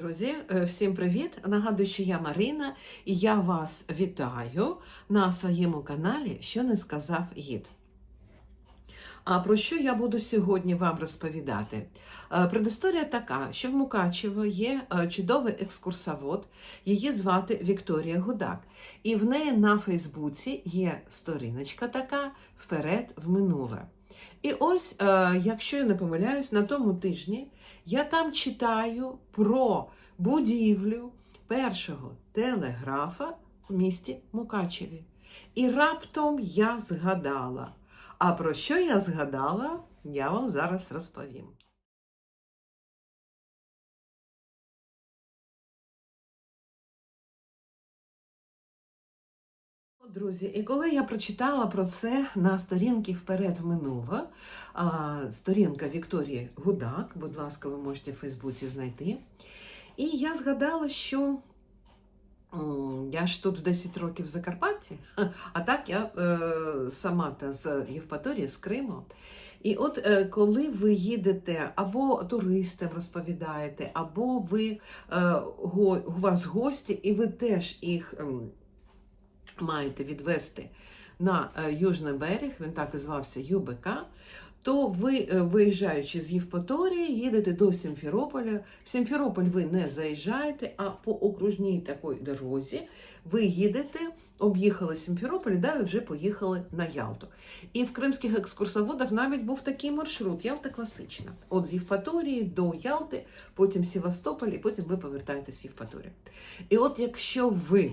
Друзі, е, всім привіт! Нагадую, що я Марина, і я вас вітаю на своєму каналі Що не сказав гід. А про що я буду сьогодні вам розповідати? Е, Предісторія така, що в Мукачево є е, чудовий екскурсовод, її звати Вікторія Гудак. І в неї на Фейсбуці є сторіночка така вперед в минуле. І ось, якщо я не помиляюсь, на тому тижні я там читаю про будівлю першого телеграфа в місті Мукачеві. І раптом я згадала. А про що я згадала, я вам зараз розповім. Друзі, і коли я прочитала про це на сторінці вперед в минуле, сторінка Вікторії Гудак, будь ласка, ви можете в Фейсбуці знайти. І я згадала, що я ж тут 10 років в Закарпатті, а так я е, сама та з Євпаторії, з Криму. І от е, коли ви їдете або туристам розповідаєте, або ви, е, у вас гості, і ви теж їх. Маєте відвести на е, Южний берег, він так і звався ЮБК, то ви, е, виїжджаючи з Євпаторії, їдете до Сімферополя. В Сімферополь ви не заїжджаєте, а по окружній такій дорозі ви їдете, об'їхали Сімферополь, і далі вже поїхали на Ялту. І в кримських екскурсоводах навіть був такий маршрут Ялта класична. От з Євпаторії до Ялти, потім Севастополь, і потім ви повертаєтесь в Євпаторію. І от якщо ви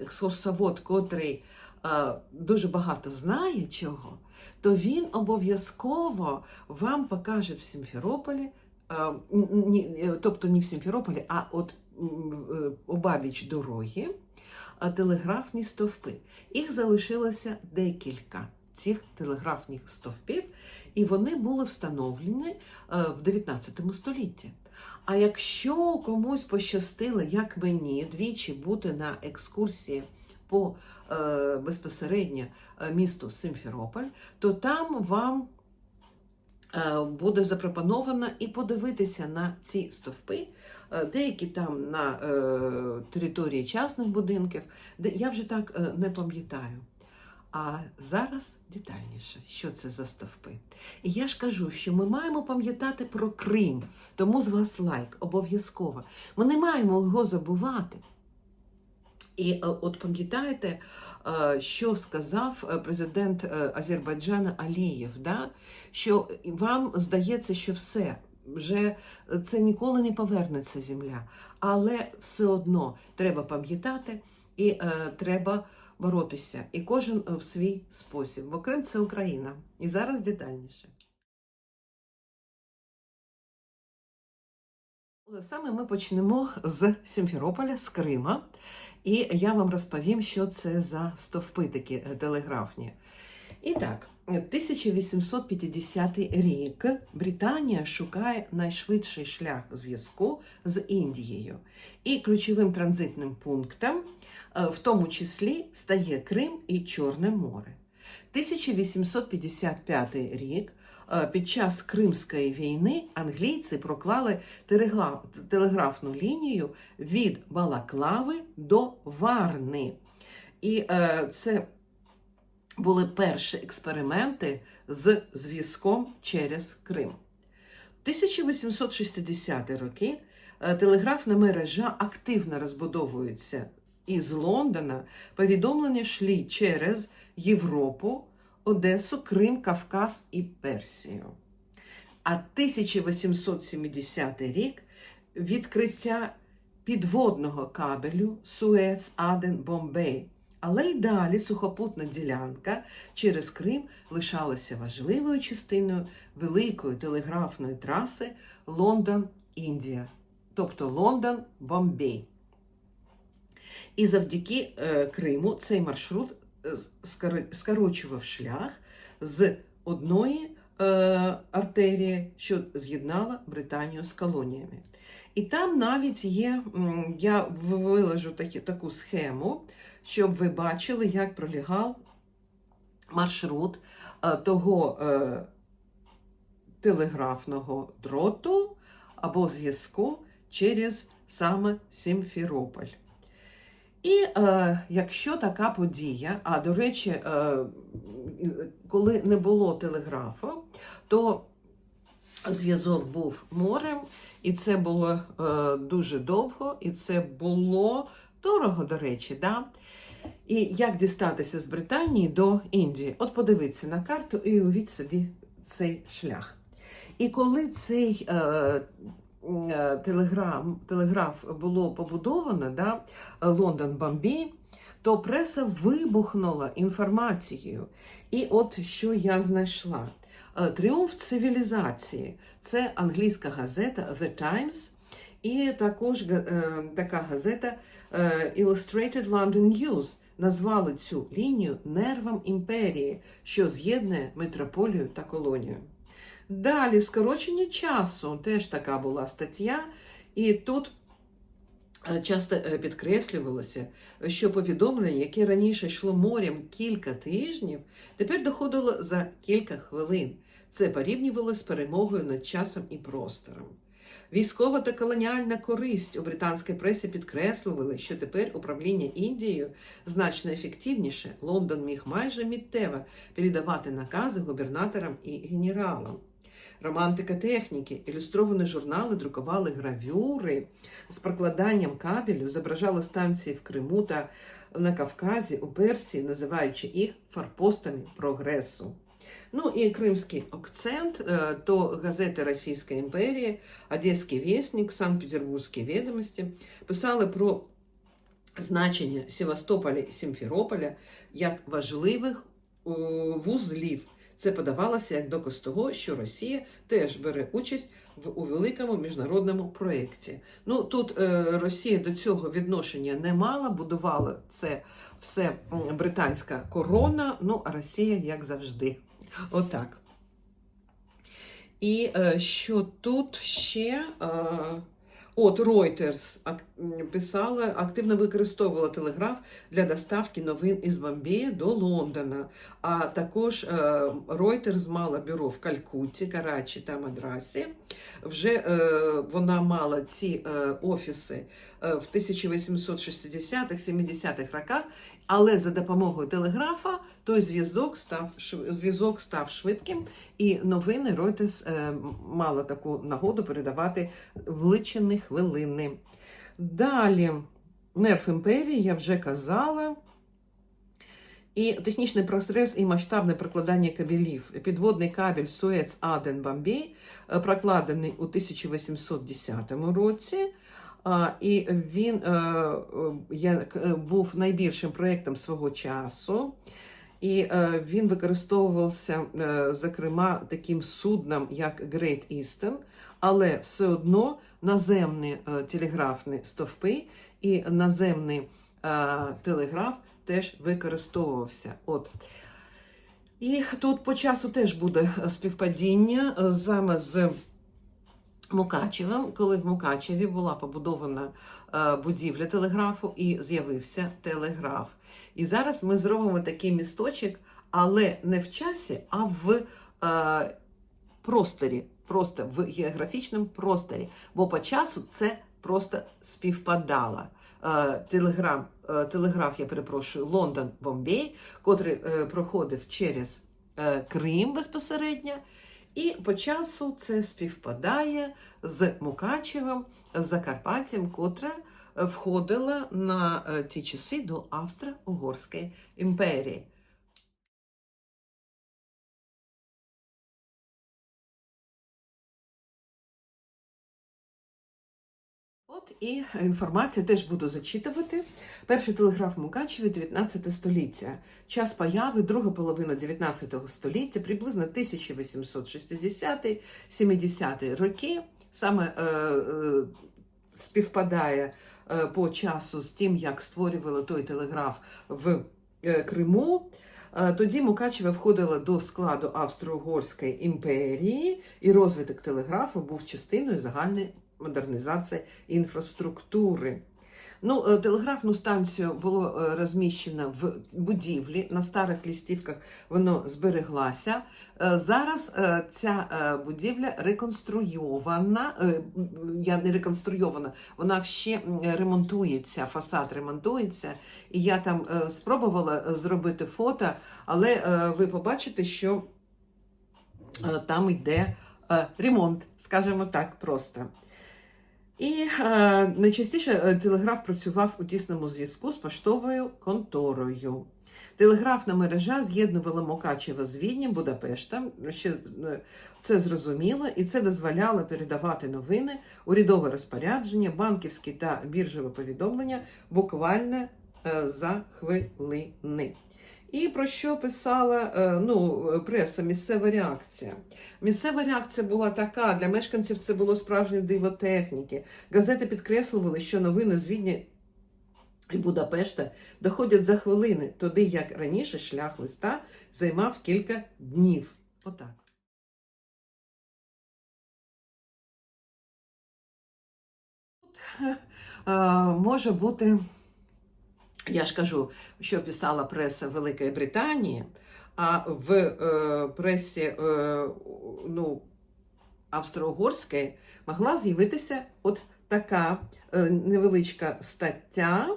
екскурсовод, котрий е, дуже багато знає чого, то він обов'язково вам покаже в Сімферополі, е, е, тобто не в Сімферополі, а от обабіч дороги, телеграфні стовпи. Їх залишилося декілька цих телеграфних стовпів, і вони були встановлені е, в 19 столітті. А якщо комусь пощастило, як мені, двічі бути на екскурсії по е, безпосередньо е, місту Симферополь, то там вам буде запропоновано і подивитися на ці стовпи. Деякі там на території частних будинків, де я вже так не пам'ятаю. А зараз детальніше, що це за стовпи. І я ж кажу, що ми маємо пам'ятати про Крим, тому з вас лайк обов'язково. Ми не маємо його забувати. І е, от пам'ятаєте, е, що сказав е, президент Азербайджана Алієв, да? що вам здається, що все, вже це ніколи не повернеться земля. Але все одно треба пам'ятати і е, треба боротися. І кожен е, в свій спосіб. Бо Крим це Україна. І зараз детальніше. Саме ми почнемо з Сімферополя, з Крима, і я вам розповім, що це за стовпи такі е, телеграфні. І так, 1850 рік Британія шукає найшвидший шлях зв'язку з Індією. І ключовим транзитним пунктом, в тому числі, стає Крим і Чорне море. 1855 рік е, під час Кримської війни англійці проклали телеграфну лінію від Балаклави до Варни. І е, це були перші експерименти з зв'язком через Крим. 1860 роки е, телеграфна мережа активно розбудовується. І з Лондона повідомлення йшли через Європу, Одесу, Крим, Кавказ і Персію. А 1870 рік відкриття підводного кабелю Суец Аден Бомбей. Але й далі сухопутна ділянка через Крим лишалася важливою частиною великої телеграфної траси Лондон-Індія, тобто Лондон-Бомбей. І завдяки е, Криму цей маршрут е, скорочував шлях з одної е, артерії, що з'єднала Британію з колоніями. І там навіть є, я виложу такі, таку схему, щоб ви бачили, як пролягав маршрут того телеграфного дроту або зв'язку через саме Сімферополь. І е, якщо така подія, а до речі, е, коли не було телеграфу, то зв'язок був морем, і це було е, дуже довго, і це було дорого, до речі. Да? І як дістатися з Британії до Індії? От подивіться на карту і уявіть собі цей шлях. І коли цей е, телеграм, телеграф було побудовано, да, Лондон Бомбій, то преса вибухнула інформацією. І от що я знайшла. Е, Тріумф цивілізації це англійська газета The Times, і також е, така газета е, Illustrated London News назвали цю лінію нервом імперії, що з'єднує метрополію та колонію. Далі скорочення часу теж така була стаття, і тут е, часто е, підкреслювалося, що повідомлення, яке раніше йшло морем кілька тижнів, тепер доходило за кілька хвилин. Це порівнювало з перемогою над часом і простором. Військова та колоніальна користь у британській пресі підкреслювали, що тепер управління Індією значно ефективніше. Лондон міг майже миттєво передавати накази губернаторам і генералам. Романтика техніки, ілюстровані журнали друкували гравюри з прокладанням кабелю, зображали станції в Криму та на Кавказі, у Персії, називаючи їх форпостами прогресу. Ну і кримський акцент, е, то газети Російської імперії, Одеський вісник, Санкт-Петербурзькі відомості писали про значення Севастополя і Сімферополя як важливих е, вузлів. Це подавалося як доказ того, що Росія теж бере участь в у великому міжнародному проєкті. Ну тут е, Росія до цього відношення не мала, будувала це все британська корона. Ну а Росія, як завжди, отак. І е, що тут ще? Е, От Reuters писала, активно використовувала телеграф для доставки новин із Бомбея до Лондона. А також е, Reuters мала бюро в Калькутті, Карачі та Мадрасі. Вже е, вона мала ці е, офіси в 1860-70-х роках, але за допомогою телеграфа той зв'язок став зв'язок став швидким, і новини Reuters е, мала таку нагоду передавати в личені хвилини. Далі, нерв імперії, я вже казала. І технічний прогрес і масштабне прокладання кабелів. Підводний кабель Суец Аден Бомбей е, прокладений у 1810 році. І він е, е, е, був найбільшим проєктом свого часу. І він використовувався, зокрема, таким судном, як Great Eastern, але все одно наземні телеграфні стовпи і наземний телеграф теж використовувався. От. І тут по часу теж буде співпадіння саме з Мукачевим, коли в Мукачеві була побудована е, будівля телеграфу і з'явився телеграф. І зараз ми зробимо такий місточок, але не в часі, а в е, просторі, просто в географічному просторі. Бо по часу це просто співпадало. Е, телеграм, е, телеграф, я перепрошую, Лондон Бомбей, котрий проходив через Крим безпосередньо. І по часу це співпадає з Мукачевим, з Закарпаттям, котре е, входила на е, ті часи до Австро-Угорської імперії. От і інформація теж буду зачитувати. Перший телеграф Мукачеві 19 століття. Час появи, друга половина 19 століття, приблизно 1860-70 роки. Саме е, е, співпадає е, по часу з тим, як створювали той телеграф в е, Криму. Е, Тоді Мукачеве входило до складу Австро-Угорської імперії, і розвиток телеграфу був частиною загальної модернізації інфраструктури. Ну, е, телеграфну станцію було е, розміщено в будівлі. На старих листівках воно збереглася. Е, Зараз ця будівля реконструйована. Я не реконструйована, вона ще ремонтується, фасад ремонтується. І я там спробувала зробити фото, але ви побачите, що там йде ремонт, скажімо так, просто. І е, найчастіше е, телеграф працював у тісному зв'язку з поштовою конторою. Телеграфна мережа з'єднувала Мукачево з Віднем, Будапештом. Ще е, це зрозуміло, і це дозволяло передавати новини, урядове розпорядження, банківські та біржові повідомлення буквально е, за хвилини. І про що писала е, ну, преса, місцева реакція. Місцева реакція була така: для мешканців це було справжнє диво техніки. Газети підкреслювали, що новини з Відня і Будапешта доходять за хвилини, тоді як раніше шлях листа займав кілька днів. Отак. Е, Може бути, я ж кажу, що писала преса Великої Британії, а в е, пресі е, ну, Австро-Угорської могла з'явитися от така е, невеличка стаття,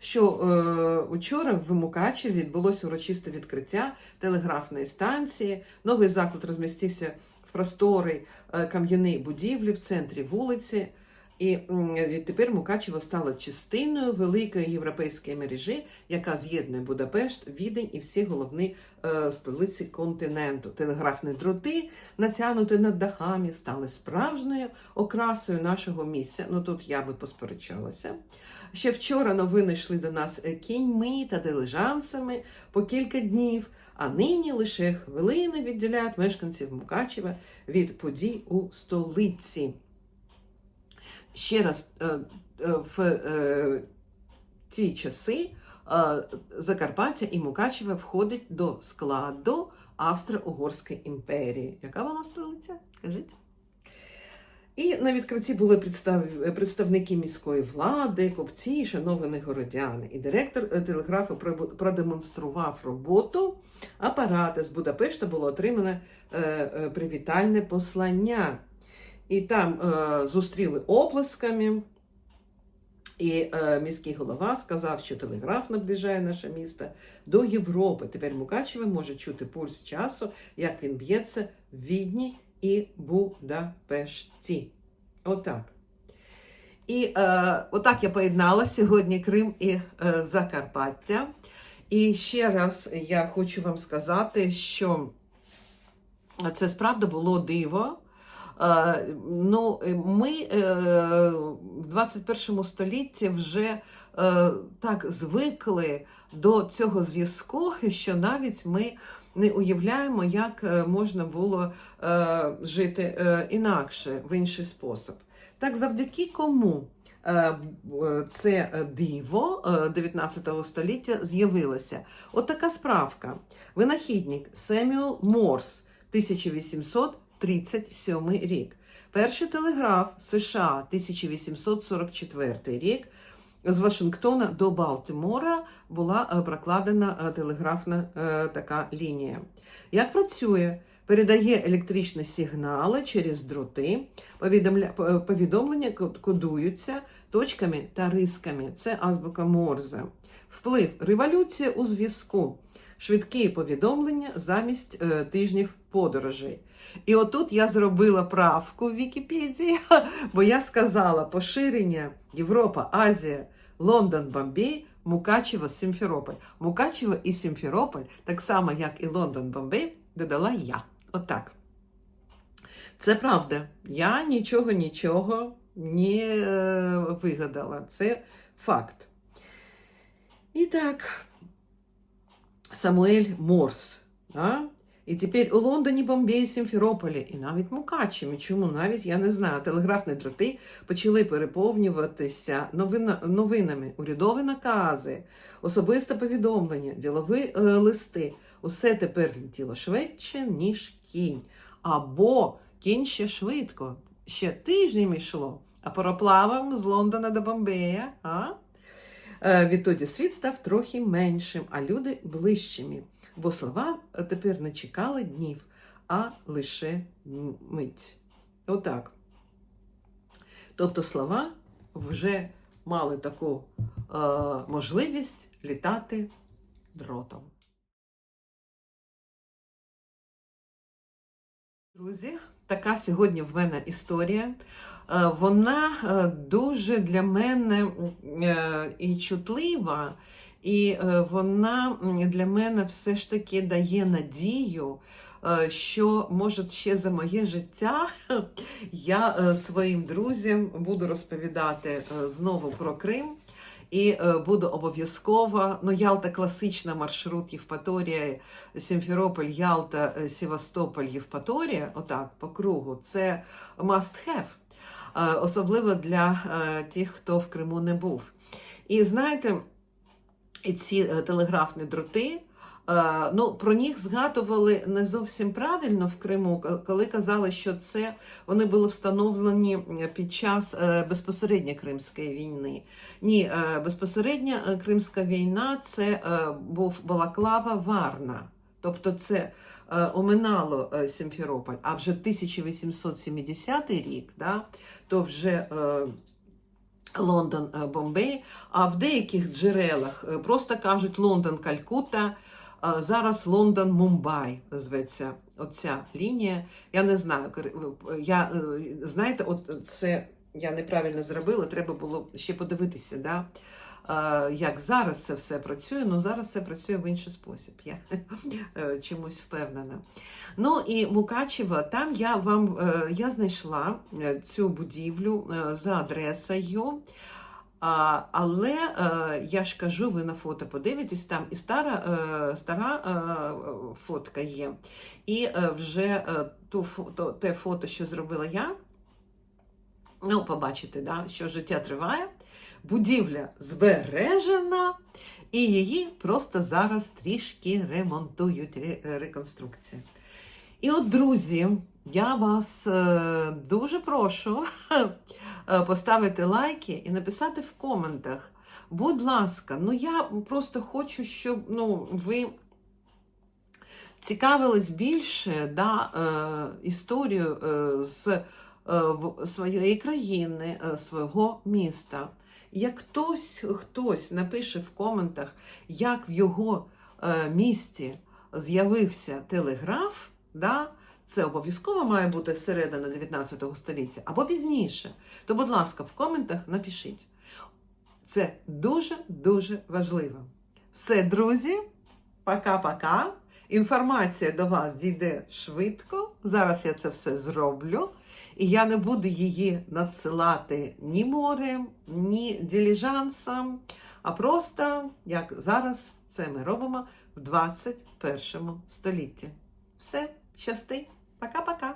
що е, учора в Мукачеві відбулося урочисте відкриття телеграфної станції. Новий заклад розмістився в просторій е, кам'яній будівлі в центрі вулиці. І м, відтепер Мукачево стало частиною великої європейської мережі, яка з'єднує Будапешт, Відень і всі головні е, столиці континенту. Телеграфні дроти, натягнуті над дахами, стали справжньою окрасою нашого місця. Ну тут я би посперечалася. Ще вчора новини йшли до нас е, кіньми та дилижансами по кілька днів. А нині лише хвилини відділяють мешканців Мукачева від подій у столиці. Ще раз, е, е, в е, ті часи Закарпаття і Мукачеве входить до складу Австро-Угорської імперії. Яка була столиця? Кажіть. І на відкритті були представ... представники міської влади, купці і шановані городяни. І директор телеграфу продемонстрував роботу апарата. З Будапешта було отримане привітальне послання. І там е, зустріли оплесками. І е, міський голова сказав, що телеграф наближає наше місто до Європи. Тепер Мукачеве може чути пульс часу, як він б'ється в Відні і Будапешті. Отак. І е, отак я поєднала сьогодні Крим і е, Закарпаття. І ще раз я хочу вам сказати, що це справді було диво. Е, Ну, ми е, в 21 столітті вже е, так звикли до цього зв'язку, що навіть ми не уявляємо, як е, можна було е, жити е, інакше, в інший спосіб. Так, завдяки кому е, це диво е, 19 століття з'явилося? От справка. Винахідник Семюел Морс, 1837 рік. Перший телеграф США 1844 рік. З Вашингтона до Балтимора була е, прокладена е, телеграфна е, така лінія. Як працює? Передає електричні сигнали через дроти, повідомлення кодуються точками та рисками. Це азбука Морзе. Вплив революція у зв'язку, швидкі повідомлення замість тижнів подорожей. І отут я зробила правку в Вікіпедії, бо я сказала поширення Європа, Азія, Лондон, Бомбей, Мукачево, Сімферополь. Мукачево і Сімферополь, так само як і Лондон, Бомбей, додала я. Отак. Це правда. Я нічого нічого не е, вигадала. Це факт. І так, Самуель Морс. Да? І тепер у Лондоні, Бомбеї, Сімферополі і навіть Мукачеві. Чому навіть я не знаю. Телеграфні дроти почали переповнюватися новина, новинами, урядові накази, особисте повідомлення, ділові е, листи. Усе тепер летіло швидше, ніж кінь. Або кінь ще швидко, ще тижнями йшло, а пароплавом з Лондона до Бомбея. А? Е, Відтоді світ став трохи меншим, а люди ближчими, бо слова тепер не чекали днів, а лише мить. Отак. Тобто слова вже мали таку е, можливість літати дротом. Друзі, така сьогодні в мене історія. Е, Вона е, дуже для мене е, і чутлива, і е, вона для мене все ж таки дає надію, е, що може ще за моє життя я е, своїм друзям буду розповідати знову про Крим. І буду обов'язково, ну Ялта класична маршрут Євпаторія, Сімферополь, Ялта, Севастополь, Євпаторія, отак, по кругу, це must have, особливо для тих, хто в Криму не був. І знаєте, і ці е, телеграфні дроти, е, ну, про них згадували не зовсім правильно в Криму, коли казали, що це вони були встановлені під час е, безпосередньо Кримської війни. Ні, безпосередня Кримська війна це був Балаклава Варна. Тобто це оминало Сімферополь, а вже 1870 рік, да, то вже Лондон е, Бомбей, а в деяких джерелах е, просто кажуть Лондон Калькутта, е, зараз Лондон Мумбай зветься оця лінія. Я не знаю, я, знаєте, от це я неправильно зробила, треба було ще подивитися, да? Як зараз це все працює. Ну зараз це працює в інший спосіб. Я е, чомусь впевнена. Ну і Мукачево, там я вам е, я знайшла е, цю будівлю за адресою. Але я ж кажу, ви на фото подивитесь, там і стара, стара фотка є, і вже ту, те фото, що зробила я, ну, побачите, да, що життя триває, будівля збережена, і її просто зараз трішки ремонтують, реконструкція. І от, друзі, я вас е, дуже прошу е, поставити лайки і написати в коментах. Будь ласка, ну я просто хочу, щоб ну, ви цікавились більше да, е, історію е, з е, своєї країни, е, свого міста. Як хтось, хтось напише в коментах, як в його е, місті з'явився телеграф, да, це обов'язково має бути середина 19 століття або пізніше, то, будь ласка, в коментах напишіть. Це дуже-дуже важливо. Все, друзі, пока-пока. Інформація до вас дійде швидко. Зараз я це все зроблю. І я не буду її надсилати ні морем, ні діліжансом, а просто, як зараз це ми робимо в 21 столітті. Все, щасти, пока-пока.